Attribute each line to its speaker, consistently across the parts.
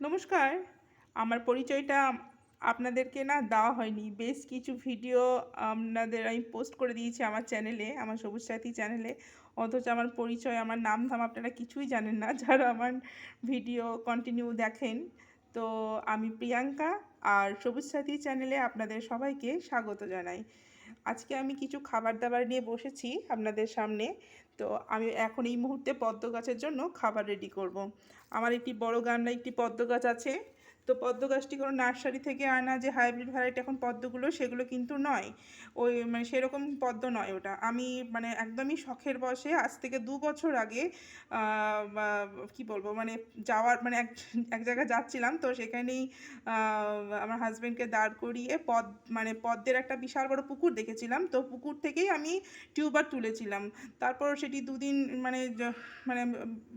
Speaker 1: নমস্কার। আমার পরিচয়টা আপনাদেরকে না দেওয়া হয়নি। বেশ কিছু ভিডিও আপনাদের আমি পোস্ট করে দিয়েছি আমার চ্যানেলে, আমার সবুজ সাথী চ্যানেলে। অথচ আমার পরিচয়, আমার নাম ধাম আপনারা কিছুই জানেন না। যারা আমার ভিডিও কন্টিনিউ দেখেন, তো আমি প্রিয়াঙ্কা আর সবুজ সাথী চ্যানেলে আপনাদের সবাইকে স্বাগত জানাই। আজকে আমি কিছু খাবার দাবার নিয়ে বসেছি আপনাদের সামনে তো আমি এখন এই মুহূর্তে পদ্ম গাছের জন্য খাবার রেডি করব। আমার একটি বড় গামলা একটি পদ্ম গাছ আছে তো পদ্ম গাছটি কোনো নার্সারি থেকে আনা যে হাইব্রিড ভ্যারাইটি এখন পদ্মগুলো, সেগুলো কিন্তু নয়। ওই মানে সেরকম পদ্ম নয় ওটা। আমি মানে একদমই শখের বসে আজ থেকে দু বছর আগে কি বলব মানে যাওয়ার মানে এক এক জায়গায় যাচ্ছিলাম, তো সেখানেই আমার হাজব্যান্ডকে দাঁড় করিয়ে পদ মানে পদ্মের একটা বিশাল বড় পুকুর দেখেছিলাম। তো পুকুর থেকেই আমি টিউবার তুলেছিলাম। তারপর সেটি দুদিন মানে মানে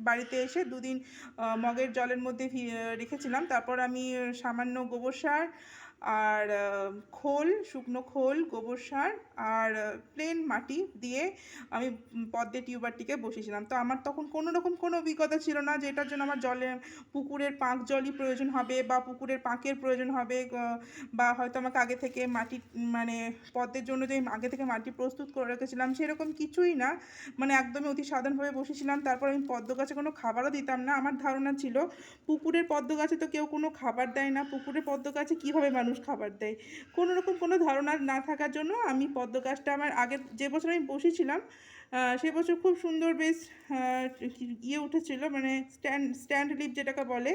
Speaker 1: বাড়িতে এসে দুদিন মগের জলের মধ্যে রেখেছিলাম। তারপর আমি সামান্য গোবর সার আর খোল, শুকনো খোল, গোবর সার আর প্লেন মাটি দিয়ে আমি পদ্মের টিউবারটিকে বসিয়েছিলাম। তো আমার তখন কোনো রকম কোনো অভিজ্ঞতা ছিল না যে এটার জন্য আমার জলে পুকুরের পাঁক জলই প্রয়োজন হবে বা পুকুরের পাঁকের প্রয়োজন হবে বা হয়তো আমাকে আগে থেকে মাটি মানে পদ্মের জন্য যে আগে থেকে মাটি প্রস্তুত করে রেখেছিলাম সেরকম কিছুই না। মানে একদমই অতি সাধারণভাবে বসেছিলাম। তারপর আমি পদ্ম গাছে কোনো খাবারও দিতাম না। আমার ধারণা ছিল পুকুরের পদ্ম গাছে তো কেউ কোনো খাবার দেয় না। পুকুরের পদ্ম গাছে কীভাবে মানুষ খাবার দেয়। কোনো রকম কোনো ধারণা না থাকার জন্য আমি পদ্ম গাছটা আমার আগের যে বছর আমি বসেছিলাম সে বছর খুব সুন্দর বেশ ইয়ে উঠেছিল মানে স্ট্যান্ড স্ট্যান্ড লিপ যেটাকে বলে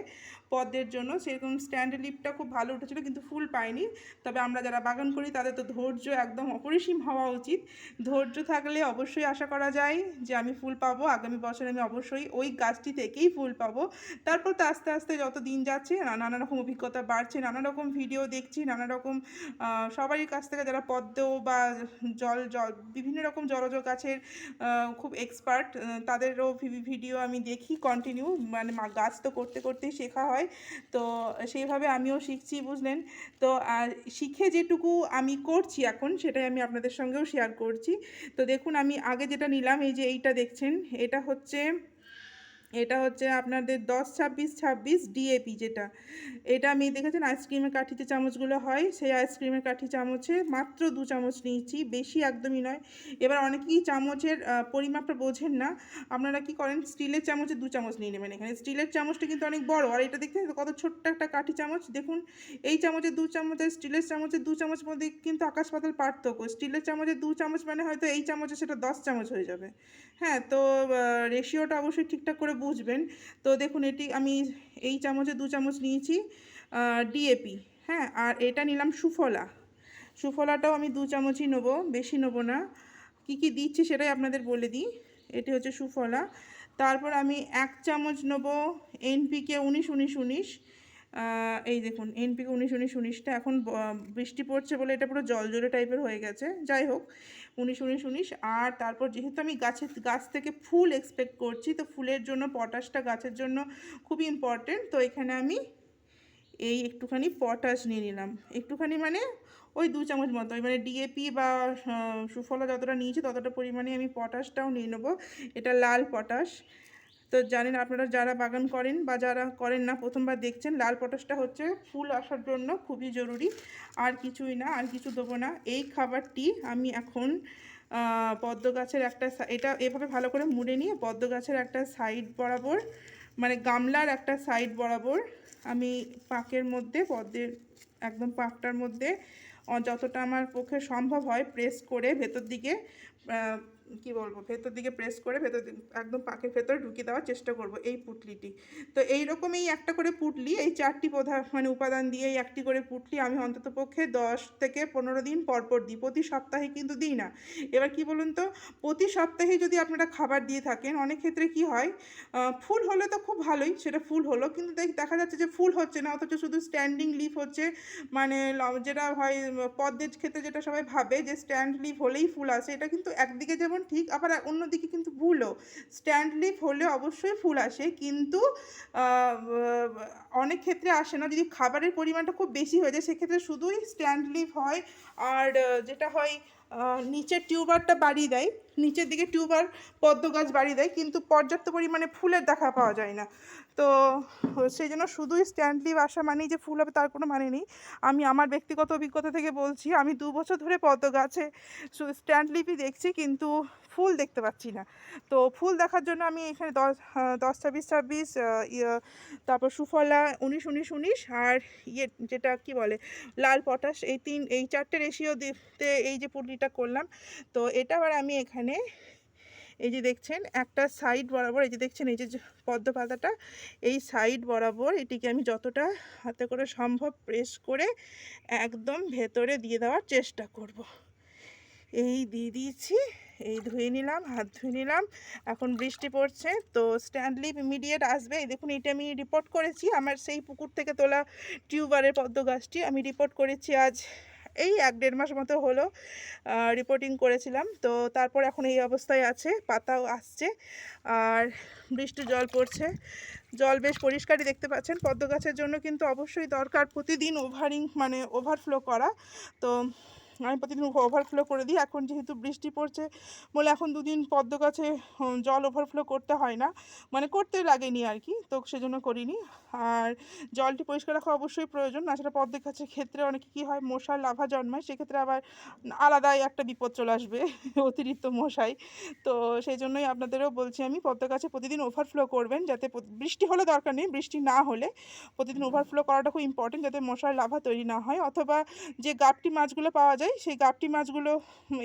Speaker 1: পদ্মের জন্য, সেরকম স্ট্যান্ড লিপটা খুব ভালো উঠেছিল, কিন্তু ফুল পাইনি তবে আমরা যারা বাগান করি, তাদের তো ধৈর্য একদম অপরিসীম হওয়া উচিত। ধৈর্য থাকলে অবশ্যই আশা করা যায় যে আমি ফুল পাবো, আগামী বছর আমি অবশ্যই ওই গাছটি থেকেই ফুল পাবো। তারপর তো আস্তে আস্তে যত দিন যাচ্ছে নানা রকম অভিজ্ঞতা বাড়ছে, নানা রকম ভিডিও দেখছি, নানা রকম সবারই কাছ থেকে যারা পদ্ম বা জল জল, বিভিন্ন রকম জলজ গাছের খুব এক্সপার্ট তাদেরও ভিডিও আমি দেখি কন্টিনিউ মানে গাছ তো করতে করতেই শেখা হয়। তো সেইভাবে আমিও শিখছি, বুঝলেন? তো শিখে যেটুকু আমি করছি এখন, সেটাই আমি আপনাদের সঙ্গেও শেয়ার করছি। তো দেখুন, আমি আগে যেটা নিলাম, এই যে এইটা দেখছেন, এটা হচ্ছে এটা হচ্ছে আপনাদের দশ, ছাব্বিশ ছাব্বিশ ডিএপি যেটা। এটা আমি দেখেছেন আইসক্রিমের কাঠিতে চামচগুলো হয়। সেই আইসক্রিমের কাঠি চামচে মাত্র দু চামচ নিয়েছি, বেশি একদমই নয়। এবার অনেকেই চামচের পরিমাপটা বোঝেন না। আপনারা কি করেন? স্টিলের চামচে দু চামচ নিয়ে নেবেন এখানে। স্টিলের চামচটা কিন্তু অনেক বড়। আর এটা দেখতে কত ছোট্ট একটা কাঠি চামচ। দেখুন, এই চামচের দু চামচ আর স্টিলের চামচের দু চামচ মধ্যে কিন্তু আকাশ পাতাল পার্থক্য। স্টিলের চামচে দু চামচ মানে হয়তো এই চামচে সেটা দশ চামচ হয়ে যাবে। হ্যাঁ তো রেশিওটা অবশ্যই ঠিকঠাক করে বুঝবেন। তো দেখুন, এটি আমি এই চামচে দু চামচ নিয়েছি ডিএপি হ্যাঁ আর এটা নিলাম সুফলা। সুফলাটাও আমি দু চামচই নেব, বেশি নেব না। কী কী দিচ্ছি সেটাই আপনাদের বলে দিই। এটি হচ্ছে সুফলা। তারপর আমি এক চামচ নেব এনপিকে উনিশ উনিশ উনিশ। এই দেখুন এনপিকে উনিশ উনিশ উনিশটা এখন বৃষ্টি পড়ছে বলে এটা পুরো জল জলে টাইপের হয়ে গেছে। যাই হোক, উনিশ উনিশ উনিশ, আর তারপর যেহেতু আমি গাছের গাছ থেকে ফুল এক্সপেক্ট করছি, তো ফুলের জন্য পটাশটা গাছের জন্য খুবই ইম্পর্টেন্ট তো এখানে আমি এই একটুখানি পটাশ নিয়ে নিলাম। একটুখানি মানে ওই দু চামচ মতো মানে ডিএপি বা সুফলা যতটা নিয়েছি ততটা পরিমাণে আমি পটাশটাও নিয়ে নেব। এটা লাল পটাশ। তো জানেন আপনারা যারা বাগান করেন বা যারা করেন না, প্রথমবার দেখছেন, লাল পটাশটা হচ্ছে ফুল আসার জন্য খুবই জরুরি। আর কিছুই না, আর কিছু দেবো না। এই খাবারটি আমি এখন পদ্ম গাছের একটা এটা এভাবে ভালো করে মুড়ে নিয়ে পদ্ম গাছের একটা সাইড বরাবর মানে গামলার একটা সাইড বরাবর আমি পাকের মধ্যে, পদ্মের একদম পাকটার মধ্যে যতটা আমার পক্ষে সম্ভব হয়, প্রেস করে ভেতর দিকে কি বলব, ভেতর দিকে প্রেস করে ভেতর একদম পাকের ভেতরে ঢুকিয়ে দেওয়ার চেষ্টা করব এই পুটলিটি। তো এই রকম এই একটা করে পুটলি, এই চারটি প্রধান মানে উপাদান দিয়ে এই একটি করে পুটলি আমি অন্তত পক্ষে দশ থেকে পনেরো দিন পর পর দিই, প্রতি সপ্তাহে কিন্তু দিই না। এবার কি বলুন তো, প্রতি সপ্তাহে যদি আপনারা খাবার দিয়ে থাকেন, অনেক ক্ষেত্রে কি হয় ফুল হলে তো খুব ভালোই, সেটা ফুল হলো, কিন্তু দেখ- যাচ্ছে যে ফুল হচ্ছে না, অথচ শুধু স্ট্যান্ডিং লিফ হচ্ছে মানে যেটা হয় পদ্মের ক্ষেত্রে যেটা সবাই ভাবে যে স্ট্যান্ড লিফ হলেই ফুল আসে, এটা কিন্তু একদিকে যেমন ঠিক আবার অন্যদিকে কিন্তু ভুলও। স্ট্যান্ড লিফ হলে অবশ্যই ফুল আসে কিন্তু অনেক ক্ষেত্রে আসে না। যদি খাবারের পরিমাণটা খুব বেশি হয়ে যায়, সেক্ষেত্রে শুধুই স্ট্যান্ড লিভ হয় আর যেটা হয় নিচের টিউবারটা বাড়িয়ে দেয়। নিচের দিকে টিউবার, পদ্ম গাছ বাড়িয়ে দেয়, কিন্তু পর্যাপ্ত পরিমাণে ফুলের দেখা পাওয়া যায় না। তো, সেই জন্য শুধুই স্ট্যান্ড লিভ আসা মানেই যে ফুল হবে, তার কোনো মানে নেই। আমি আমার ব্যক্তিগত অভিজ্ঞতা থেকে বলছি, আমি দু বছর ধরে পদ্ম গাছে স্ট্যান্ড লিভই দেখছি, কিন্তু ফুল দেখতে পাচ্ছি না। তো ফুল দেখার জন্য আমি এখানে দশ দশ ছাব্বিশ ছাব্বিশ ইয়ে, তারপর সুফলা উনিশ উনিশ উনিশ আর ইয়ে যেটা কি বলে লাল পটাশ এই তিন এই চারটে রেশিও দিতে এই যে পুলিটা করলাম। তো এটা আবার আমি এখানে এই যে দেখছেন একটা সাইড বরাবর এই যে দেখছেন এই যে পদ্ম পাতাটা এই সাইড বরাবর এটিকে আমি যতটা হাতে করে সম্ভব প্রেস করে একদম ভেতরে দিয়ে দেওয়ার চেষ্টা করব। এই দিয়ে দিয়েছি। এই ধুয়ে নিলাম, হাত ধুয়ে নিলাম। এখন বৃষ্টি পড়ছে, তো স্ট্যান্ডলিপ ইমিডিয়েট আসবে। এই দেখুন, এটা আমি রিপোর্ট করেছি। আমার সেই পুকুর থেকে তোলা টিউবারের পদ্ম গাছটি আমি রিপোর্ট করেছি আজ। এই এক দেড় মাস মতো হলো রিপোর্টিং করেছিলাম। তো তারপর এখন এই অবস্থায় আছে, পাতাও আসছে, আর বৃষ্টি জল পড়ছে। জল বেশ পরিষ্কারই দেখতে পাচ্ছেন। পদ্ম গাছের জন্য কিন্তু অবশ্যই দরকার প্রতিদিন ওভারিং মানে ওভারফ্লো করা। তো আমি প্রতিদিন ওভারফ্লো করে দিই। এখন যেহেতু বৃষ্টি পড়ছে বলে এখন দুদিন পদ্ম গাছে জল ওভারফ্লো করতে হয় না। মানে করতে লাগেনি আর কি তো সেজন্য করিনি। আর জলটি পরিষ্কার রাখা অবশ্যই প্রয়োজন। তাছাড়া পদ্ম গাছের ক্ষেত্রে অনেক কী হয় মশার লাভা জন্মায়। সেক্ষেত্রে আবার আলাদাই একটা বিপদ চলে আসবে অতিরিক্ত মশাই তো সেই জন্যই আপনাদেরও বলছি আমি পদ্ম গাছে প্রতিদিন ওভারফ্লো করবেন যাতে বৃষ্টি হলে দরকার নেই বৃষ্টি না হলে প্রতিদিন ওভারফ্লো করাটা খুব ইম্পর্টেন্ট যাতে মশার লাভা তৈরি না হয়। অথবা যে গাপটি মাছগুলো পাওয়া যায় সেই গাপটি মাছগুলো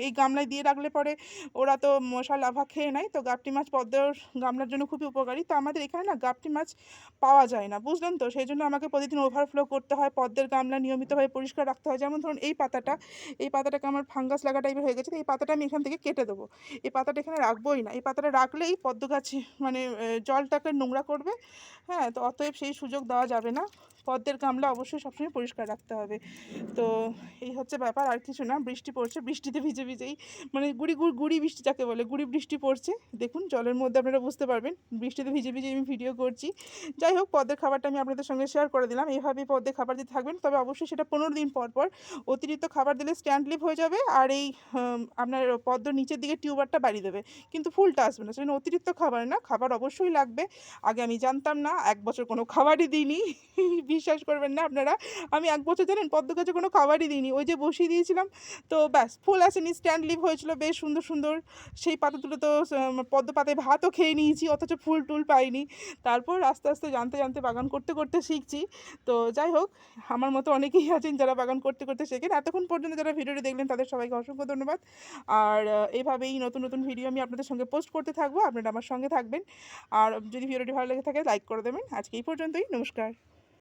Speaker 1: এই গামলায় দিয়ে রাখলে পরে ওরা তো মশার লাভা খেয়ে নেয়, তো গাপটি মাছ পদ্মর গামলার জন্য খুবই উপকারী। তো আমাদের এখানে না গাপটি মাছ পাওয়া যায় না, বুঝলেন তো? সেই জন্য আমাকে প্রতিদিন ওভারফ্লো করতে হয়, পদ্মের গামলা নিয়মিতভাবে পরিষ্কার রাখতে হয়। যেমন ধরুন এই পাতাটা, এই পাতাটাকে আমার ফাঙ্গাস লাগা টাইপের হয়ে গেছে, তো এই পাতাটা আমি এখান থেকে কেটে দেবো। এই পাতাটা এখানে রাখবোই না, এই পাতাটা রাখলেই পদ্ম গাছে মানে জলটাকে নোংরা করবে হ্যাঁ তো অতএব সেই সুযোগ দেওয়া যাবে না। পদ্মের গামলা অবশ্যই সবসময় পরিষ্কার রাখতে হবে। তো এই হচ্ছে ব্যাপার, আর কিছু না, বৃষ্টি পড়ছে, বৃষ্টিতে ভিজে ভিজেই মানে গুড়ি গুড়, গুড়ি বৃষ্টি যাকে বলে, গুড়ি বৃষ্টি পড়ছে। দেখুন, জলের মধ্যে আপনারা বুঝতে পারবেন, বৃষ্টিতে ভিজে ভিজে আমি ভিডিও করছি। যাই হোক পদ্মের খাবারটা আমি আপনাদের সঙ্গে শেয়ার করে দিলাম। এইভাবেই পদ্মের খাবার দিয়ে থাকবেন, তবে অবশ্যই সেটা পনেরো দিন পর পর অতিরিক্ত খাবার দিলে স্ট্যান্ড লিপ হয়ে যাবে, আর এই আপনার পদ্ম নিচের দিকে টিউবারটা বাড়িয়ে দেবে। কিন্তু ফুলটা আসবে না, সেজন্য অতিরিক্ত খাবার না, খাবার অবশ্যই লাগবে। আগে আমি জানতাম না, এক বছর কোনো খাবারই দিইনি। বিশ্বাস করবেন না আপনারা। আমি এক বছর জানেন পদ্ম গাছে কোনো খাবারই দিইনি। ওই যে বসিয়ে দিয়েছিলাম, তো ব্যাস, ফুল আসেনি স্ট্যান্ড লিভ হয়েছিল বেশ সুন্দর সুন্দর। সেই পাতাগুলো তো পদ্ম পাতায় ভাতও খেয়ে নিয়েছি, অথচ ফুল টুল পাইনি। তারপর আস্তে আস্তে জানতে জানতে বাগান করতে করতে শিখছি। তো যাই হোক, আমার মতো অনেকেই আছেন যারা বাগান করতে করতে শেখেন। এতক্ষণ পর্যন্ত যারা ভিডিওটি দেখলেন, তাদের সবাইকে অসংখ্য ধন্যবাদ। আর এইভাবেই নতুন নতুন ভিডিও আমি আপনাদের সঙ্গে পোস্ট করতে থাকব। আপনারা আমার সঙ্গে থাকবেন। আর যদি ভিডিওটি ভালো লেগে থাকে লাইক করে দেবেন। আজকে এই পর্যন্তই, নমস্কার।